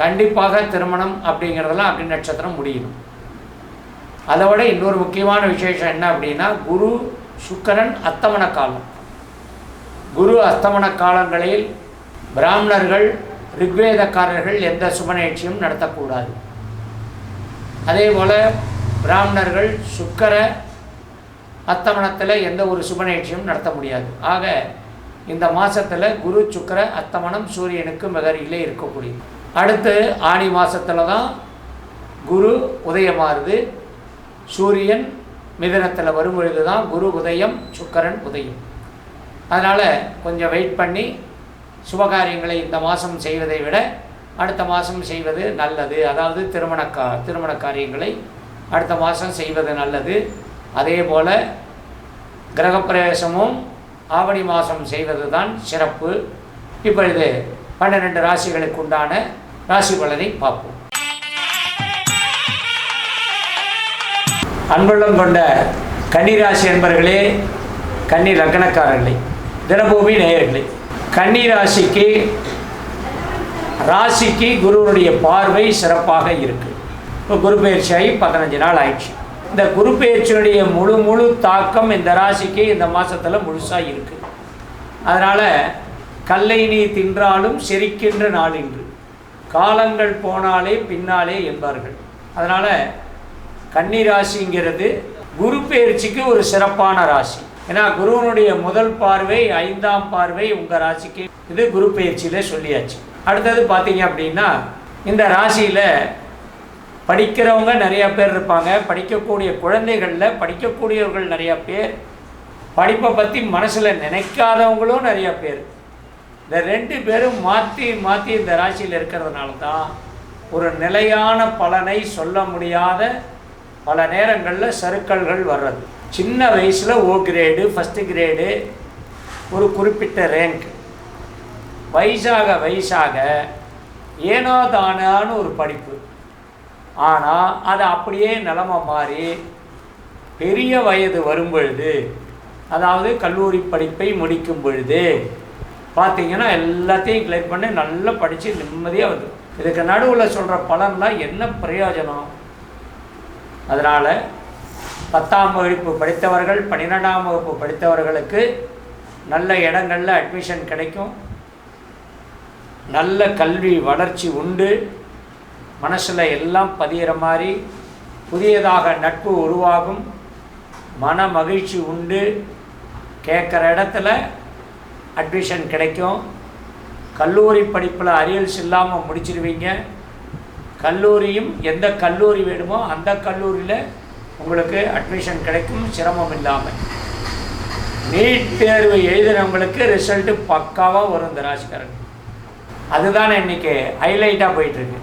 கண்டிப்பாக திருமணம் அப்படிங்கிறதெல்லாம் அக்னி நட்சத்திரம் முடியணும். அதை விட இன்னொரு முக்கியமான விசேஷம் என்ன அப்படின்னா குரு சுக்கரன் அத்தமன காலம். குரு அஸ்தமன காலங்களில் பிராமணர்கள் ரிக்வேதக்காரர்கள் எந்த சுப நிகழ்ச்சியும் நடத்தக்கூடாது. அதே போல் பிராமணர்கள் சுக்கர அத்தமனத்தில் எந்த ஒரு சுப நிகழ்ச்சியும் நடத்த முடியாது. ஆக இந்த மாதத்தில் குரு சுக்கர அத்தமனம் சூரியனுக்கு மிகரிலே இருக்கக்கூடியது. அடுத்து ஆணி மாதத்தில் தான் குரு உதயமாறுது. சூரியன் மிதனத்தில் வரும் பொழுது தான் குரு உதயம் சுக்கரன் உதயம். அதனால் கொஞ்சம் வெயிட் பண்ணி சுபகாரியங்களை இந்த மாதம் செய்வதை விட அடுத்த மாதம் செய்வது நல்லது. அதாவது திருமண கா திருமண காரியங்களை அடுத்த மாதம் செய்வது நல்லது. அதே போல் கிரகப்பிரவேசமும் ஆவணி மாதம் செய்வது தான் சிறப்பு. இப்பொழுது பன்னிரெண்டு ராசிகளுக்கு உண்டான ராசி பலனை பார்ப்போம். அன்புள்ளம் கொண்ட கன்னிராசி என்பர்களே கன்னி லக்னக்காரர்களே தினபூமி நேயர்களே கன்னி ராசிக்கு ராசிக்கு குருவனுடைய பார்வை சிறப்பாக இருக்கு. இப்போ குரு பயிற்சியாகி பதினஞ்சு நாள் ஆயிடுச்சு. இந்த குரு பயிற்சியினுடைய முழு முழு தாக்கம் இந்த ராசிக்கு இந்த மாதத்தில் முழுசாக இருக்கு. அதனால் கல்லை நீ தின்றாலும் செரிக்கின்ற நாள் இன்று. காலங்கள் போனாலே பின்னாலே என்பார்கள். அதனால் கன்னி ராசிங்கிறது குரு பயிற்சிக்கு ஒரு சிறப்பான ராசி. ஏன்னா குருவனுடைய முதல் பார்வை ஐந்தாம் பார்வை உங்கள் ராசிக்கு. இது குரு பயிற்சியில் சொல்லியாச்சு. அடுத்தது பார்த்தீங்க அப்படின்னா இந்த ராசியில் படிக்கிறவங்க நிறையா பேர் இருப்பாங்க. படிக்கக்கூடிய குழந்தைகளில் படிக்கக்கூடியவர்கள் நிறையா பேர். படிப்பை பற்றி மனசில் நினைக்காதவங்களும் நிறையா பேர். இந்த ரெண்டு பேரும் மாற்றி மாற்றி இந்த ராசியில் இருக்கிறதுனால தான் ஒரு நிலையான பலனை சொல்ல முடியாத பல நேரங்களில் சறுக்கல்கள் வர்றது. சின்ன வயசில் ஓ கிரேடு ஃபஸ்ட்டு கிரேடு ஒரு குறிப்பிட்ட ரேங்க் வயசாக வயசாக ஏனோ தானான்னு ஒரு படிப்பு. ஆனால் அது அப்படியே நிலமை மாறி பெரிய வயது வரும் பொழுது அதாவது கல்லூரி படிப்பை முடிக்கும் பொழுது பார்த்தீங்கன்னா எல்லாத்தையும் கிளியர் பண்ணி நல்லா படித்து நிம்மதியாக வருது இதுக்கு நடுவில் சொல்கிற பலன்லாம் என்ன பிரயோஜனம்? அதனால் பத்தாம் வகுப்பு படித்தவர்கள் பன்னிரெண்டாம் வகுப்பு படித்தவர்களுக்கு நல்ல இடங்களில் அட்மிஷன் கிடைக்கும். நல்ல கல்வி வளர்ச்சி உண்டு. மனசில் எல்லாம் பதிகிற மாதிரி புதியதாக நட்பு உருவாகும். மன மகிழ்ச்சி உண்டு. கேட்குற இடத்துல அட்மிஷன் கிடைக்கும். கல்லூரி படிப்பில் அரியல்ஸ் இல்லாமல் முடிச்சிருவீங்க. கல்லூரியும் எந்த கல்லூரி வேணுமோ அந்த கல்லூரியில் உங்களுக்கு அட்மிஷன் கிடைக்கும் சிரமம் இல்லாமல் நீட் தேர்வு எழுதினவங்களுக்கு ரிசல்ட்டு பக்காவாக வரும் இந்த ராசிக்காரன் அதுதான் இன்னைக்கு ஹைலைட்டாக போயிட்டுருக்கு.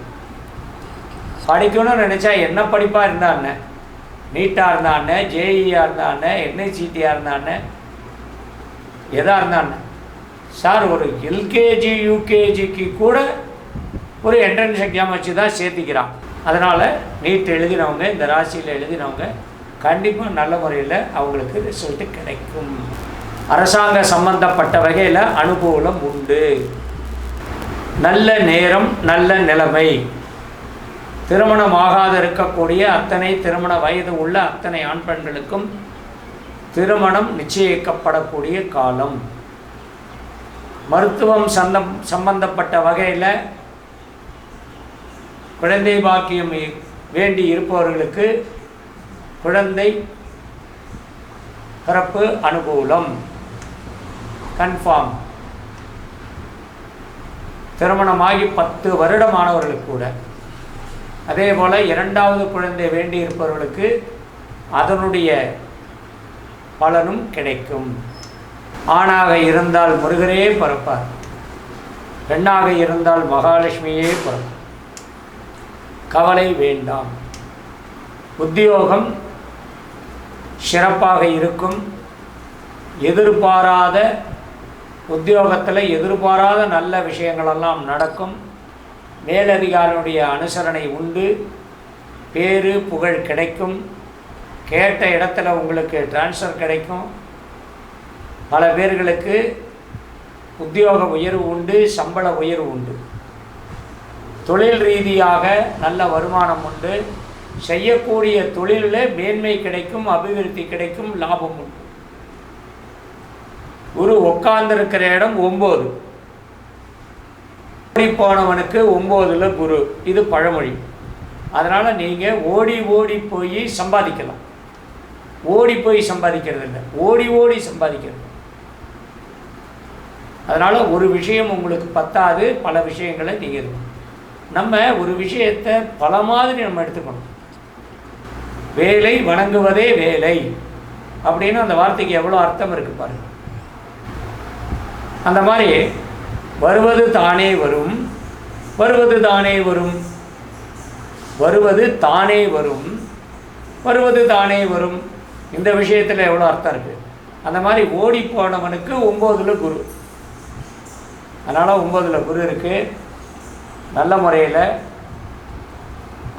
படிக்கணும்னு நினச்சா என்ன படிப்பாக இருந்தான்னு நீட்டாக இருந்தான்னு ஜேஇஆர் இருந்தான்னு என்ஐசிடியாக இருந்தான்னு எதாக இருந்தான்னு சார் ஒரு எல்கேஜி யூகேஜிக்கு கூட ஒரு என்ட்ரன்ஸ் எக்ஸாம் வச்சு தான் சேர்த்திக்கிறான். அதனால் நீட் எழுதினவங்க இந்த ராசியில் எழுதினவங்க கண்டிப்பாக நல்ல முறையில் அவங்களுக்கு ரிசல்ட்டு கிடைக்கும். அரசாங்க சம்பந்தப்பட்ட வகையில் அனுகூலம் உண்டு. நல்ல நேரம் நல்ல நிலைமை. திருமணமாகாத இருக்கக்கூடிய அத்தனை திருமண வயது உள்ள அத்தனை ஆண் பெண்களுக்கும் திருமணம் நிச்சயிக்கப்படக்கூடிய காலம். மருத்துவம் சந்தம் சம்பந்தப்பட்ட வகையில் குழந்தை பாக்கியம் வேண்டி இருப்பவர்களுக்கு குழந்தை பிறப்பு அனுகூலம். கன்ஃபார்ம். திருமணமாகி பத்து வருடமானவர்களுக்கு கூட. அதே போல் இரண்டாவது குழந்தை வேண்டி இருப்பவர்களுக்கு அதனுடைய பலனும் கிடைக்கும். ஆணாக இருந்தால் முருகரே பிறப்பார். பெண்ணாக இருந்தால் மகாலட்சுமியே பிறப்பார். கவலை வேண்டாம். உத்தியோகம் சிறப்பாக இருக்கும். எதிர்பாராத உத்தியோகத்தில் எதிர்பாராத நல்ல விஷயங்களெல்லாம் நடக்கும். மேலதிகாரியுடைய அனுசரணை உண்டு. பேரு புகழ் கிடைக்கும். கேட்ட இடத்துல உங்களுக்கு ட்ரான்ஸ்ஃபர் கிடைக்கும். பல பேர்களுக்கு உத்தியோக உயர்வு உண்டு சம்பள உயர்வு உண்டு. தொழில் ரீதியாக நல்ல வருமானம் உண்டு. செய்யக்கூடிய தொழிலில் மேன்மை கிடைக்கும் அபிவிருத்தி கிடைக்கும் லாபம் உண்டு. குரு உட்கார்ந்திருக்கிற இடம் ஒம்பது. ஓடி போனவனுக்கு ஒம்போதில் குரு. இது பழமொழி. அதனால் நீங்கள் ஓடி ஓடி போய் சம்பாதிக்கலாம். ஓடி போய் சம்பாதிக்கிறது இல்லை. ஓடி ஓடி சம்பாதிக்கிறது. அதனால் ஒரு விஷயம் உங்களுக்கு பத்தாது பல விஷயங்களை நீங்கள் நம்ம ஒரு விஷயத்தை பல மாதிரி நம்ம எடுத்துக்கணும். வேலை வணங்குவதே வேலை. அப்படின்னு அந்த வார்த்தைக்கு எவ்வளோ அர்த்தம் இருக்கு பாருங்க. அந்த மாதிரி வருவது தானே வரும் வருவது தானே வரும். வருவது தானே வரும் வருவது தானே வரும். இந்த விஷயத்தில் எவ்வளோ அர்த்தம் இருக்குது அந்த மாதிரி ஓடி போனவனுக்கு ஒம்போதில் குரு. அதனால் ஒம்பதில் குரு இருக்குது நல்ல முறையில்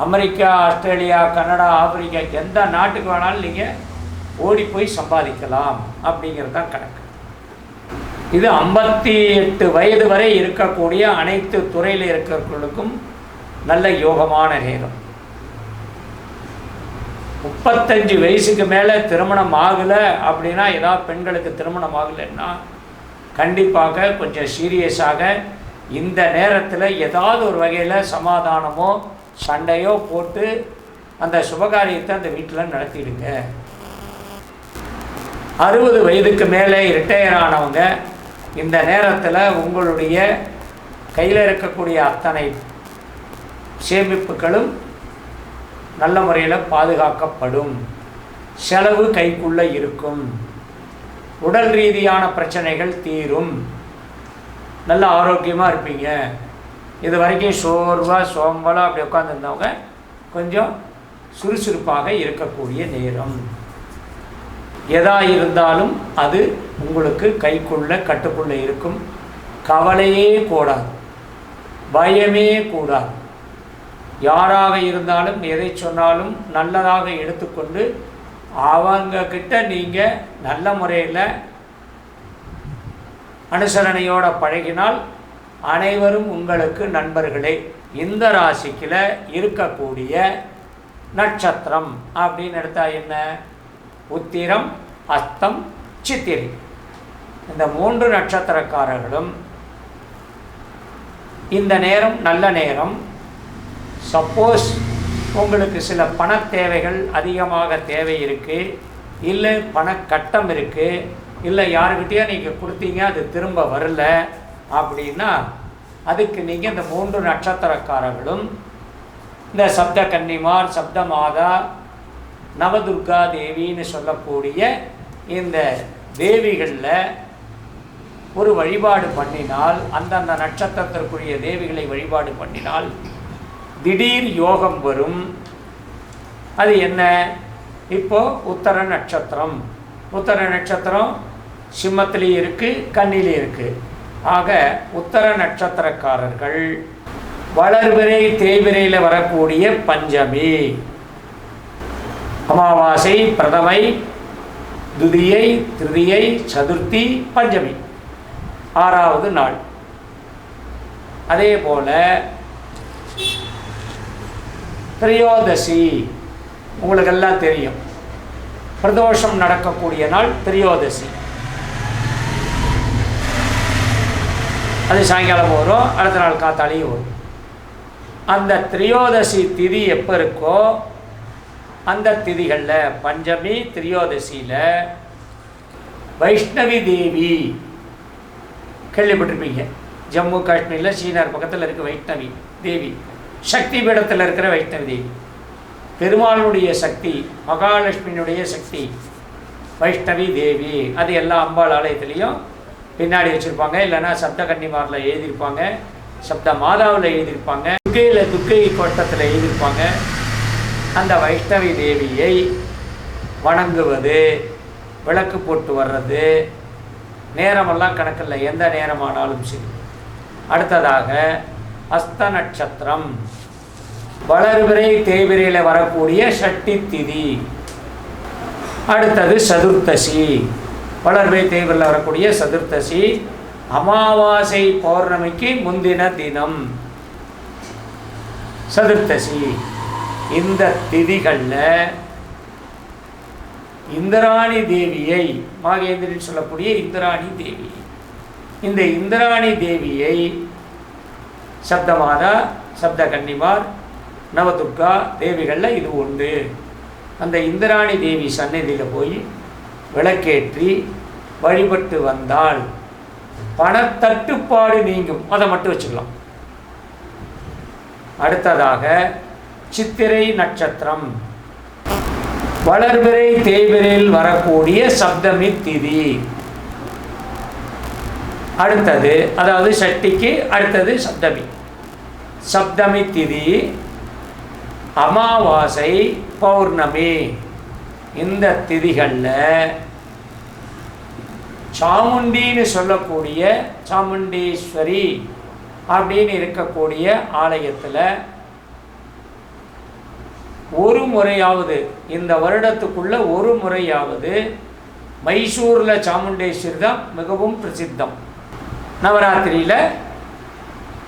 அமெரிக்கா ஆஸ்திரேலியா கனடா ஆப்பிரிக்கா எந்த நாட்டுக்கு வேணாலும் நீங்கள் ஓடி போய் சம்பாதிக்கலாம் அப்படிங்கிறது தான் கணக்கு. இது ஐம்பத்தி எட்டு வயது வரை இருக்கக்கூடிய அனைத்து துறையில் இருக்கிறவர்களுக்கும் நல்ல யோகமான நேரம். முப்பத்தஞ்சு வயசுக்கு மேலே திருமணம் ஆகலை அப்படின்னா ஏதாவது பெண்களுக்கு திருமணம் ஆகலைன்னா கண்டிப்பாக கொஞ்சம் சீரியஸாக இந்த நேரத்தில் ஏதாவது ஒரு வகையில் சமாதானமோ சண்டையோ போட்டு அந்த சுபகாரியத்தை அந்த வீட்டில் நடத்திடுங்க. அறுபது வயதுக்கு மேலே ரிட்டையர் ஆனவங்க இந்த நேரத்தில் உங்களுடைய கையில் இருக்கக்கூடிய அத்தனை சேமிப்புகளும் நல்ல முறையில் பாதுகாக்கப்படும். செலவு கைக்குள்ளே இருக்கும். உடல் ரீதியான பிரச்சனைகள் தீரும். நல்ல ஆரோக்கியமாக இருப்பீங்க. இது வரைக்கும் சோர்வாக சோம்பலாக அப்படி உட்காந்துருந்தவங்க கொஞ்சம் சுறுசுறுப்பாக இருக்கக்கூடிய நேரம். எதா இருந்தாலும் அது உங்களுக்கு கைக்குள்ள கட்டுக்குள்ளே இருக்கும். கவலையே கூடாது. பயமே கூடாது. யாராக இருந்தாலும் எதை சொன்னாலும் நல்லதாக எடுத்துக்கொண்டு அவங்கக்கிட்ட நீங்கள் நல்ல முறையில் அனுசரணையோடு பழகினால் அனைவரும் உங்களுக்கு நண்பர்களே. இந்த ராசிக்கில் இருக்கக்கூடிய நட்சத்திரம் அப்படின்னு எடுத்தா என்ன? உத்திரம் அஸ்தம் சித்திரை. இந்த மூன்று நட்சத்திரக்காரர்களும் இந்த நேரம் நல்ல நேரம். சப்போஸ் உங்களுக்கு சில பண தேவைகள் அதிகமாக தேவை இருக்குது இல்லை பணக்கட்டம் இருக்குது இல்லை யாருக்கிட்டேயோ நீங்கள் கொடுத்தீங்க அது திரும்ப வரல அப்படின்னா அதுக்கு நீங்கள் இந்த மூன்று நட்சத்திரக்காரர்களும் இந்த சப்த கன்னிமார் சப்த மாதா நவதுர்கா தேவின்னு சொல்லக்கூடிய இந்த தேவிகளில் ஒரு வழிபாடு பண்ணினால் அந்தந்த நட்சத்திரத்திற்குரிய தேவிகளை வழிபாடு பண்ணினால் திடீர் யோகம் வரும். அது என்ன? இப்போது உத்தர நட்சத்திரம். உத்தர நட்சத்திரம் சிம்மத்திலையும் இருக்குது கண்ணிலையும் இருக்குது ஆக உத்தர நட்சத்திரக்காரர்கள் வளர்விரை தேய்விரையில் வரக்கூடிய பஞ்சமி. அமாவாசை பிரதமை துதியை திருதியை சதுர்த்தி பஞ்சமி. ஆறாவது நாள். அதே போல திரையோதசி. உங்களுக்கெல்லாம் தெரியும். பிரதோஷம் நடக்கக்கூடிய நாள் திரையோதசி. அது சாயங்காலம் வரும் அடுத்த நாள் காத்தாலையும் வரும். அந்த திரையோதசி திதி எப்போ இருக்கோ அந்த திதிகளில் பஞ்சமி திரியோதசியில் வைஷ்ணவி தேவி. கேள்விப்பட்டிருப்பீங்க. ஜம்மு காஷ்மீரில் ஸ்ரீநகர் பக்கத்தில் இருக்குது வைஷ்ணவி தேவி. சக்தி பீடத்தில் இருக்கிற வைஷ்ணவி பெருமாளுடைய சக்தி மகாலட்சுமியினுடைய சக்தி வைஷ்ணவி தேவி அது எல்லா அம்பாள் ஆலயத்துலேயும் பின்னாடி வச்சுருப்பாங்க. இல்லைன்னா சப்த கன்னிமாரில் எழுதியிருப்பாங்க. சப்த மாதாவில் எழுதியிருப்பாங்க. துக்கையில் துக்கை கோட்டத்தில் எழுதியிருப்பாங்க. அந்த வைஷ்ணவி தேவியை வணங்குவது விளக்கு போட்டு வர்றது நேரமெல்லாம் கணக்கில்லை. எந்த நேரமானாலும் சரி. அடுத்ததாக அஸ்த நட்சத்திரம் வளர்பிறை தேய்பிரையில் வரக்கூடிய ஷட்டி திதி அடுத்தது சதுர்த்தசி. வளர்பிறை தேய்பிரையில் வரக்கூடிய சதுர்த்தசி. அமாவாசை பௌர்ணமிக்கு முந்தின தினம். சதுர்த்தசி. இந்த திதிகளில் இந்திராணி தேவியை மாகேந்திரன் சொல்லக்கூடிய இந்திராணி தேவி. இந்த இந்திராணி தேவியை சப்தமாதா சப்த கன்னிமார் நவதுர்கா தேவிகளில் இது உண்டு. அந்த இந்திராணி தேவி சந்நிதியில் போய் விளக்கேற்றி வழிபட்டு வந்தால் பணத்தட்டுப்பாடு நீங்கும். அதை மட்டும் வச்சுக்கலாம். அடுத்ததாக சித்திரை நட்சத்திரம். வளர்பிறை தேய்பிரையில் வரக்கூடிய சப்தமி திதி. அடுத்தது அதாவது சட்டிக்கு அடுத்தது சப்தமி. சப்தமி திதி அமாவாசை பௌர்ணமி. இந்த திதிகளில் சாமுண்டின்னு சொல்லக்கூடிய சாமுண்டீஸ்வரி அப்படின்னு இருக்கக்கூடிய ஆலயத்தில் ஒரு முறையாவது இந்த வருடத்துக்குள்ள ஒரு முறையாவது மைசூரில் சாமுண்டேஸ்வரி தான் மிகவும் பிரசித்தம். நவராத்திரியில்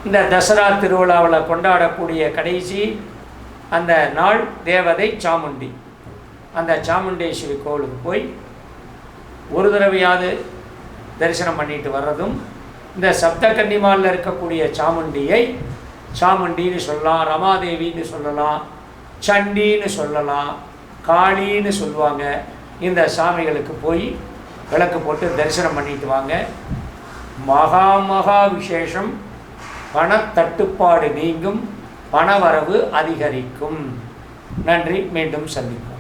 இந்த தசரா திருவிழாவில் கொண்டாடக்கூடிய கடைசி அந்த நாள் தேவதை சாமுண்டி. அந்த சாமுண்டேஸ்வரி கோவிலுக்கு போய் ஒரு தடவையாவது தரிசனம் பண்ணிட்டு வர்றதும் இந்த சப்த கன்னிமாலில் இருக்கக்கூடிய சாமுண்டியை சாமுண்டின்னு சொல்லலாம் ரமாதேவின்னு சொல்லலாம் சண்டின்னு சொல்லலாம் காளின்னு சொல்லுவாங்க. இந்த சாமிகளுக்கு போய் விளக்கு போட்டு தரிசனம் பண்ணிட்டு வாங்க. மகா மகா விசேஷம் பணத்தட்டுப்பாடு நீங்கும் பணவரவு அதிகரிக்கும். நன்றி மீண்டும் சந்திப்போம்.